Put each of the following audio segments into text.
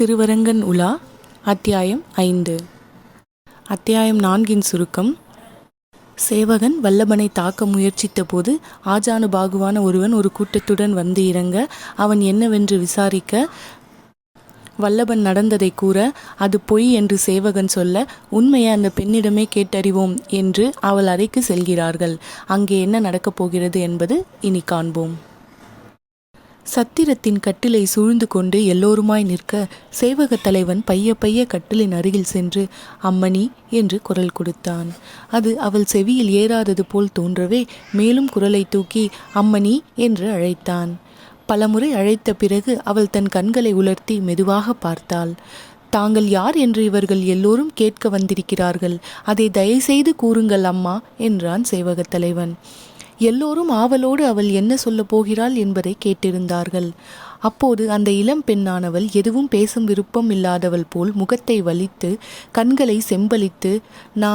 திருவரங்கன் உலா அத்தியாயம் ஐந்து. அத்தியாயம் நான்கின் சுருக்கம். சேவகன் வல்லபனை தாக்க முயற்சித்த போது ஆஜானு பாகுவான ஒருவன் ஒரு கூட்டத்துடன் வந்து இறங்க அவன் என்னவென்று விசாரிக்க வல்லபன் நடந்ததை கூற அது பொய் என்று சேவகன் சொல்ல உண்மையை அந்த பெண்ணிடமே கேட்டறிவோம் என்று அவள் அறைக்கு செல்கிறார்கள். அங்கே என்ன நடக்கப் போகிறது என்பது இனி காண்போம். சத்திரத்தின் கட்டிலை சூழ்ந்து கொண்டு எல்லோருமாய் நிற்க சேவகத் தலைவன் பைய பைய கட்டிலின் அருகில் சென்று அம்மணி என்று குரல் கொடுத்தான். அது அவள் செவியில் ஏறாதது போல் தோன்றவே மேலும் குரலை தூக்கி அம்மணி என்று அழைத்தான். பலமுறை அழைத்த பிறகு அவள் தன் கண்களை உலர்த்தி மெதுவாக பார்த்தாள். தாங்கள் யார் என்று இவர்கள் எல்லோரும் கேட்க வந்திருக்கிறார்கள். அதை தயவுசெய்து கூறுங்கள் அம்மா என்றான் சேவகத் தலைவன். எல்லோரும் ஆவலோடு அவள் என்ன சொல்லப் போகிறாள் என்பதை கேட்டிருந்தார்கள். அப்போது அந்த இளம் பெண்ணானவள் எதுவும் பேசும் விருப்பம் இல்லாதவள் போல் முகத்தை வலித்து கண்களை செம்பளித்து நா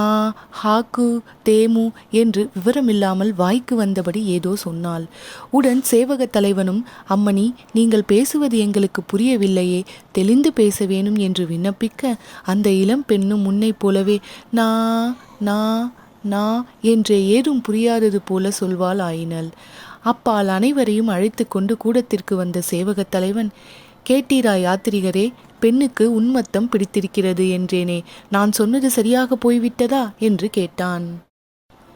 ஹாக்கு தேமு என்று விவரமில்லாமல் வாய்க்கு வந்தபடி ஏதோ சொன்னாள். உடன் சேவகத் தலைவனும் அம்மணி நீங்கள் பேசுவது எங்களுக்கு புரியவில்லையே தெளிந்து பேச வேணும் என்று விண்ணப்பிக்க அந்த இளம் பெண்ணும் முன்னைப் போலவே நா நா நா என்றே ஏதும் புரியாதது போல சொல்வாள் ஆயினள் அப்பால் அனைவரையும் அழைத்து கொண்டு கூடத்திற்கு வந்த சேவகத் தலைவன் கேட்டீரா யாத்திரிகரே பெண்ணுக்கு உன்மத்தம் பிடித்திருக்கிறது என்றேனே நான் சொன்னது சரியாக போய்விட்டதா? என்று கேட்டான்.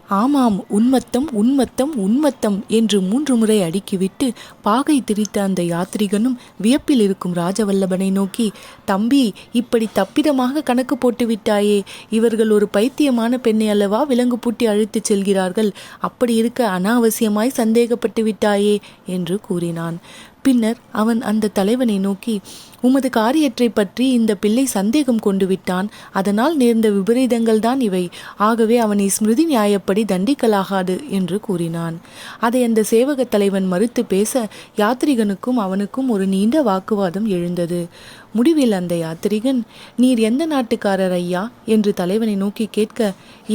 ஆமாம் உன்மத்தம் உன்மத்தம் உன்மத்தம் என்று மூன்று முறை அடுக்கிவிட்டு பாகை திரித்த அந்த யாத்ரிகனும் வியப்பில் இருக்கும் ராஜவல்லபனை நோக்கி தம்பி இப்படி தப்பிதமாக கணக்கு போட்டு விட்டாயே இவர்கள் ஒரு பைத்தியமான பெண்ணை அல்லவா விலங்கு பூட்டி அழைத்துச் செல்கிறார்கள்? அப்படி இருக்க அனாவசியமாய் சந்தேகப்பட்டு விட்டாயே என்று கூறினான். பின்னர் அவன் அந்த தலைவனை நோக்கி உமது காரியற்றை பற்றி இந்த பிள்ளை சந்தேகம் கொண்டு விட்டான். அதனால் நேர்ந்த விபரீதங்கள் தான் இவை. ஆகவே அவனை ஸ்மிருதி நியாயப்படி தண்டிக்கலாகாது என்று கூறினான். அதை அந்த சேவகத் தலைவன் மறுத்து பேச யாத்ரிகனுக்கும் அவனுக்கும் ஒரு நீண்ட வாக்குவாதம் எழுந்தது. முடிவில் அந்த யாத்திரிகன் நீர் எந்த நாட்டுக்காரர் ஐயா என்று தலைவனை நோக்கி கேட்க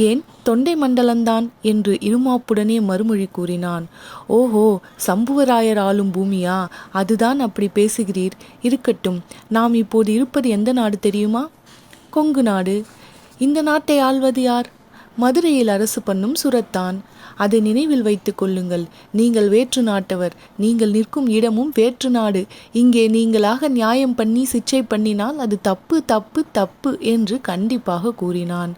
ஏன்? தொண்டை மண்டலம்தான் என்று இருமாப்புடனே மறுமொழி கூறினான். ஓஹோ! சம்புவராயர் ஆளும் பூமியா? அதுதான் அப்படி பேசுகிறீர். இருக்கட்டும் நாம் இப்போது இருப்பது எந்த நாடு தெரியுமா? கொங்கு நாடு. இந்த நாட்டை ஆள்வது யார்? மதுரையில் அரசு பண்ணும் சுரத்தான். அதை நினைவில் வைத்துக் கொள்ளுங்கள். நீங்கள் வேற்று நாட்டவர். நீங்கள் நிற்கும் இடமும் வேற்று நாடு. இங்கே நீங்களாக நியாயம் பண்ணி சிச்சை பண்ணினால் அது தப்பு தப்பு தப்பு என்று கண்டிப்பாக கூறினான்.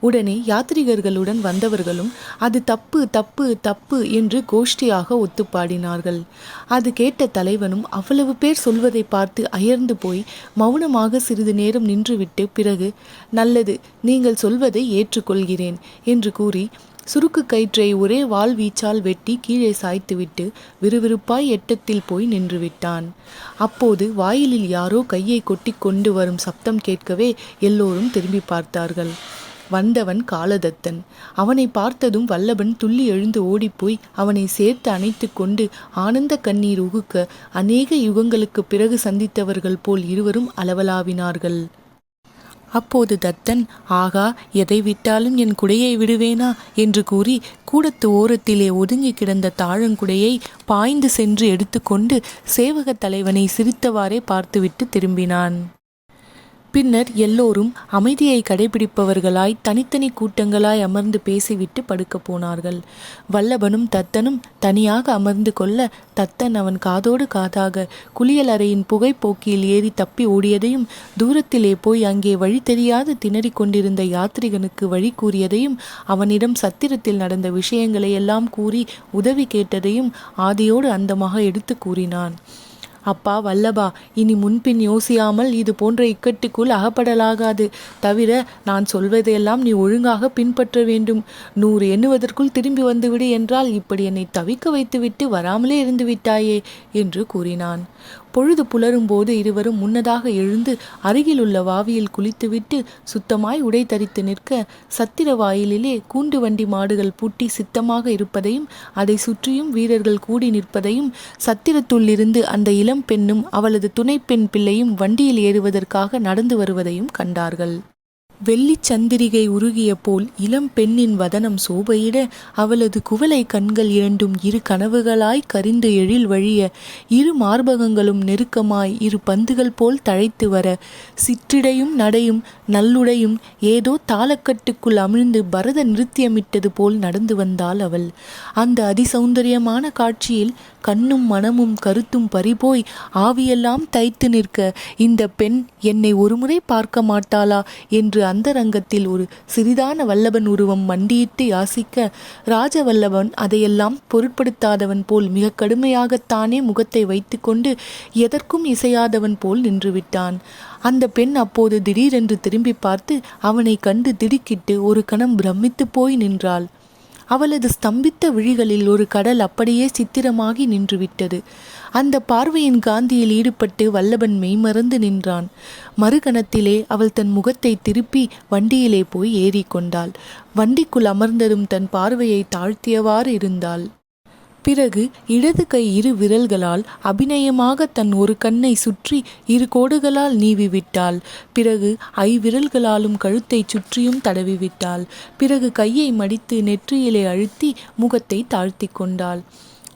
உடனே யாத்ரிகர்களுடன் வந்தவர்களும் அது தப்பு தப்பு தப்பு என்று கோஷ்டியாக ஒத்துப்பாடினார்கள். அது கேட்ட தலைவனும் அவ்வளவு பேர் சொல்வதை பார்த்து அயர்ந்து போய் மௌனமாக சிறிது நேரம் நின்றுவிட்டு பிறகு நல்லது நீங்கள் சொல்வதை ஏற்றுக்கொள்கிறேன். என்று கூறி சுருக்கு கயிற்றை ஒரே வாள் வீச்சால் வெட்டி கீழே சாய்த்துவிட்டு விறுவிறுப்பாய் எட்டத்தில் போய் நின்றுவிட்டான். அப்போது வாயிலில் யாரோ கையை கொட்டி கொண்டு வரும் சப்தம் கேட்கவே எல்லோரும் திரும்பி பார்த்தார்கள். வந்தவன் காலதத்தன். அவனை பார்த்ததும் வல்லபன் துள்ளி எழுந்து ஓடிப்போய் அவனை சேர்த்து அணைத்து கொண்டு ஆனந்த கண்ணீர் உகுக்க அநேக யுகங்களுக்கு பிறகு சந்தித்தவர்கள் போல் இருவரும் அளவலாவினார்கள் அப்போது தத்தன் ஆகா எதை விட்டாலும் என் குடையை விடுவேனா? என்று கூறி கூடத்து ஓரத்திலே ஒதுங்கி கிடந்த தாழங்குடையை பாய்ந்து சென்று எடுத்துக்கொண்டு சேவகத் தலைவனை சிரித்தவாறே பார்த்துவிட்டு திரும்பினான். பின்னர் எல்லோரும் அமைதியை கடைபிடிப்பவர்களாய் தனித்தனி கூட்டங்களாய் அமர்ந்து பேசிவிட்டு படுக்கப் போனார்கள். வல்லபனும் தத்தனும் தனியாக அமர்ந்து கொள்ள தத்தன் அவன் காதோடு காதாக குளியல் அறையின் புகைப்போக்கியில் ஏறி தப்பி ஓடியதையும் தூரத்திலே போய் அங்கே வழி தெரியாது திணறிக் கொண்டிருந்த யாத்ரிகனுக்கு வழி கூறியதையும் அவனிடம் சத்திரத்தில் நடந்த விஷயங்களை எல்லாம் கூறி உதவி கேட்டதையும் ஆதியோடு அந்தமாக எடுத்து கூறினான். அப்பா வல்லபா இனி முன்பின் யோசியாமல் இது போன்ற இக்கட்டுக்குள் அகப்படலாகாது. தவிர நான் சொல்வதையெல்லாம் நீ ஒழுங்காக பின்பற்ற வேண்டும். நூறு எண்ணுவதற்குள் திரும்பி வந்துவிடு என்றால் இப்படி என்னை தவிக்க வைத்துவிட்டு வராமலே இருந்து விட்டாயே என்று கூறினான். பொழுது புலரும்போது இருவரும் முன்னதாக எழுந்து அருகிலுள்ள வாவியில் குளித்துவிட்டு சுத்தமாய் உடை தரித்து நிற்க சத்திர வாயிலிலே கூண்டு வண்டி மாடுகள் பூட்டி சித்தமாக இருப்பதையும் அதை சுற்றியும் வீரர்கள் கூடி நிற்பதையும் சத்திரத்துள்ளிருந்து அந்த இளம் பெண்ணும் அவளது துணைப்பெண் பிள்ளையும் வண்டியில் ஏறுவதற்காக நடந்து வருவதையும் கண்டார்கள். வெள்ளிச் சந்திரிகை உருகிய போல் இளம் பெண்ணின் வதனம் சோபையிட அவளது குவளை கண்கள் இரண்டும் இரு கனவுகளாய் கரிந்து எழில் வழிய இரு மார்பகங்களும் நெருக்கமாய் இரு பந்துகள் போல் தழைத்து வர சிற்றிடையும் நடையும் நல்லுடையும் ஏதோ தாளக்கட்டுக்குள் அமிழ்ந்து பரத நிருத்தியமிட்டது போல் நடந்து வந்தாள் அவள். அந்த அதிசௌந்தரியமான காட்சியில் கண்ணும் மனமும் கருத்தும் பறிபோய் ஆவியெல்லாம் தைத்து நிற்க இந்த பெண் என்னை ஒருமுறை பார்க்க மாட்டாளா? என்று அந்தரங்கத்தில் ஒரு சிறிதான வல்லபன் உருவம் மண்டியிட்டு யாசிக்க ராஜவல்லவன் அதையெல்லாம் பொருட்படுத்தாதவன் போல் மிக கடுமையாகத்தானே முகத்தை வைத்துக்கொண்டு எதற்கும் இசையாதவன் போல் நின்றுவிட்டான். அந்த பெண் அப்போது திடீரென்று திரும்பி பார்த்து அவனை கண்டு திடுக்கிட்டு ஒரு கணம் பிரமித்து போய் நின்றாள். அவளது ஸ்தம்பித்த விழிகளில் ஒரு கடல் அப்படியே சித்திரமாகி நின்றுவிட்டது. அந்த பார்வையின் காந்தியில் ஈடுபட்டு வல்லபன் மெய்மறந்து நின்றான். மறுகணத்திலே அவள் தன் முகத்தை திருப்பி வண்டியிலே போய் ஏறிக்கொண்டாள். வண்டிக்குள் அமர்ந்ததும் தன் பார்வையை தாழ்த்தியவாறு இருந்தாள். பிறகு இடது கை இரு விரல்களால் அபிநயமாக தன் ஒரு கண்ணை சுற்றி இரு கோடுகளால் நீவி விட்டாள் பிறகு ஐவிரல்களாலும் கழுத்தை சுற்றியும் தடவி விட்டாள் பிறகு கையை மடித்து நெற்றியிலே அழுத்தி முகத்தை தாழ்த்தி கொண்டாள்.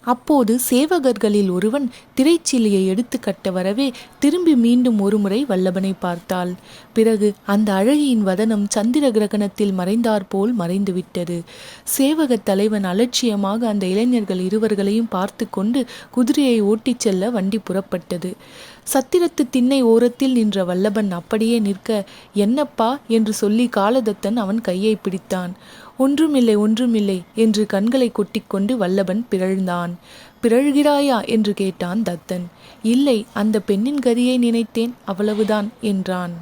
அப்போது சேவகர்களில் ஒருவன் திரைச்சிலையை எடுத்து கட்ட வரவே திரும்பி மீண்டும் ஒருமுறை வல்லபனை பார்த்தாள். பிறகு அந்த அழகியின் வதனம் சந்திர கிரகணத்தில் மறைந்தாற்போல் மறைந்துவிட்டது. சேவக தலைவன் அலட்சியமாக அந்த இளைஞர்கள் இருவர்களையும் பார்த்து கொண்டு குதிரையை ஓட்டிச் செல்ல வண்டி புறப்பட்டது. சத்திரத்து திண்ணை ஓரத்தில் நின்ற வல்லபன் அப்படியே நிற்க என்னப்பா? என்று சொல்லி காலதத்தன் அவன் கையை பிடித்தான். ஒன்றுமில்லை ஒன்றுமில்லை என்று கண்களை கொட்டிக்கொண்டு வல்லபன் பிறழ்ந்தான். பிறழ்கிறாயா? என்று கேட்டான் தத்தன். இல்லை அந்த பெண்ணின் கதியை நினைத்தேன் அவ்வளவுதான் என்றான்.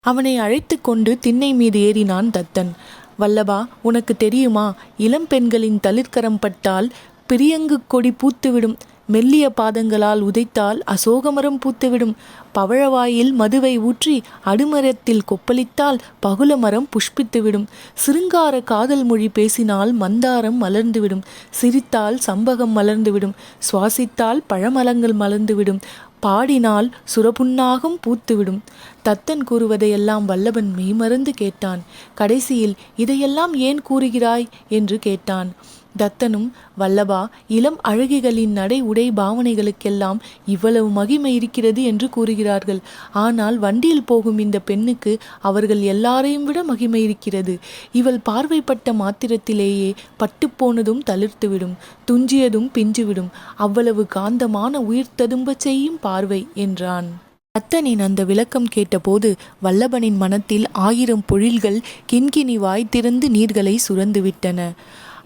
அவனை அழைத்து கொண்டு திண்ணை மீது ஏறினான் தத்தன். வல்லபா உனக்கு தெரியுமா? இளம் பெண்களின் தளிர்கரம் பட்டால் பிரியங்கு கொடி பூத்துவிடும். மெல்லிய பாதங்களால் உதைத்தால் அசோகமரம் பூத்துவிடும். பவழவாயில் மதுவை ஊற்றி அடுமரத்தில் கொப்பளித்தால் பகுல மரம் புஷ்பித்துவிடும். சிருங்கார காதல் மொழி பேசினால் மந்தாரம் மலர்ந்துவிடும். சிரித்தால் சம்பகம் மலர்ந்துவிடும். சுவாசித்தால் பழமலங்கள் மலர்ந்துவிடும். பாடினால் சுரபுண்ணாகம் பூத்துவிடும். தத்தன் கூறுவதையெல்லாம் வல்லவன் மெய்மறந்து கேட்டான். கடைசியில் இதையெல்லாம் ஏன் கூறுகிறாய்? என்று கேட்டான். தத்தனும் வல்லபா இளம் அழகிகளின் நடை உடை பாவனைகளுக்கெல்லாம் இவ்வளவு மகிமை இருக்கிறது என்று கூறுகிறார்கள். ஆனால் வண்டியில் போகும் இந்த பெண்ணுக்கு அவர்கள் எல்லாரையும் விட மகிமை இருக்கிறது. இவள் பார்வைப்பட்ட மாத்திரத்திலேயே பட்டுப்போனதும் தளிர்த்துவிடும் துஞ்சியதும் பிஞ்சுவிடும். அவ்வளவு காந்தமான உயிர் ததும்ப செய்யும் பார்வை என்றான். அத்தனின் அந்த விளக்கம் கேட்டபோது வல்லபனின் மனத்தில் ஆயிரம் பொழில்கள் கிண்கிணி வாய் திறந்து நீர்களை சுரந்துவிட்டன.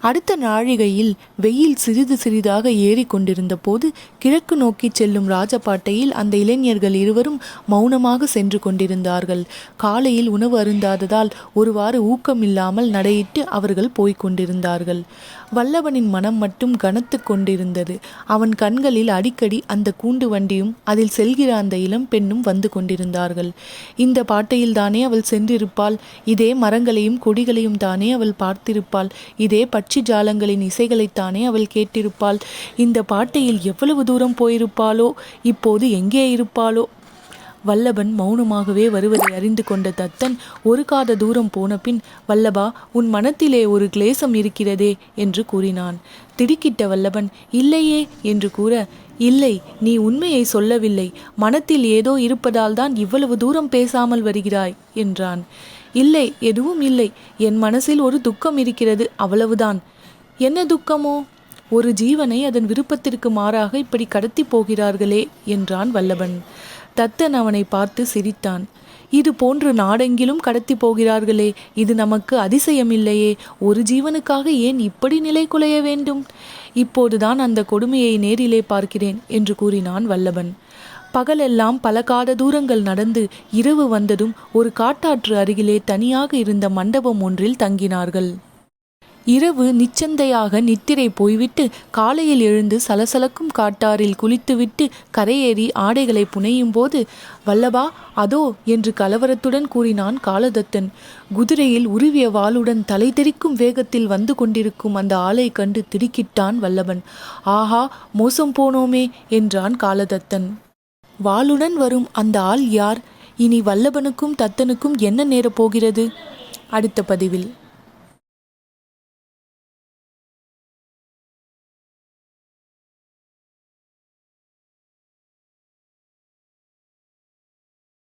அடுத்த நாழிகையில் வெயில் சிறிது சிறிதாக ஏறி கொண்டிருந்த போது கிழக்கு நோக்கி செல்லும் ராஜபாட்டையில் அந்த இளைஞர்கள் இருவரும் மௌனமாக சென்று கொண்டிருந்தார்கள். காலையில் உணவு அருந்தாததால் ஒருவாறு ஊக்கமில்லாமல் நடையிட்டு அவர்கள் போய்க் கொண்டிருந்தார்கள். வல்லவனின் மனம் மட்டும் கனத்து கொண்டிருந்தது. அவன் கண்களில் அடிக்கடி அந்த கூண்டு வண்டியும் அதில் செல்கிற அந்த இளம் பெண்ணும் வந்து கொண்டிருந்தார்கள். இந்த பாட்டையில் தானே அவள் சென்றிருப்பாள்? இதே மரங்களையும் கொடிகளையும் தானே அவள் பார்த்திருப்பாள்? இதே பட்சி ஜாலங்களின் இசைகளைத்தானே அவள் கேட்டிருப்பாள்? இந்த பாட்டையில் எவ்வளவு தூரம் போயிருப்பாளோ? இப்போது எங்கே இருப்பாளோ? வல்லபன் மௌனமாகவே வருவதை அறிந்து கொண்ட தத்தன் ஒரு காத தூரம் போனபின் வல்லபா உன் மனத்திலே ஒரு கிளேசம் இருக்கிறதே என்று கூறினான். திடுக்கிட்ட வல்லபன் இல்லையே என்று கூற இல்லை நீ உண்மையை சொல்லவில்லை. மனத்தில் ஏதோ இருப்பதால் தான் இவ்வளவு தூரம் பேசாமல் வருகிறாய் என்றான். இல்லை எதுவும் இல்லை. என் மனசில் ஒரு துக்கம் இருக்கிறது அவ்வளவுதான். என்ன துக்கமோ? ஒரு ஜீவனை அதன் விருப்பத்திற்கு மாறாக இப்படி கடத்தி போகிறார்களே என்றான் வல்லபன். தத்தன் அவனை பார்த்து சிரித்தான். இது போன்று நாடெங்கிலும் கடத்தி போகிறார்களே இது நமக்கு அதிசயமில்லையே ஒரு ஜீவனுக்காக ஏன் இப்படி நிலை குலைய வேண்டும்? இப்போதுதான் அந்த கொடுமையை நேரிலே பார்க்கிறேன் என்று கூறினான் வல்லபன். பகலெல்லாம் பல காத தூரங்கள் நடந்து இரவு வந்ததும் ஒரு காட்டாற்று அருகிலே தனியாக இருந்த மண்டபம் ஒன்றில் தங்கினார்கள். இரவு நிச்சந்தையாக நித்திரை போய்விட்டு காலையில் எழுந்து சலசலக்கும் காட்டாரில் குளித்துவிட்டு கரையேறி ஆடைகளை புனையும் போது வல்லபா அதோ என்று கலவரத்துடன் கூறினான் காலதத்தன். குதிரையில் உருவிய வாளுடன் தலை தெரிக்கும் வேகத்தில் வந்து கொண்டிருக்கும் அந்த ஆளை கண்டு திடுக்கிட்டான் வல்லவன் ஆஹா மோசம் போனோமே என்றான் காலதத்தன். வாளுடன் வரும் அந்த ஆள் யார்? இனி வல்லபனுக்கும் தத்தனுக்கும் என்ன நேரப் போகிறது? அடுத்த பதிவில்.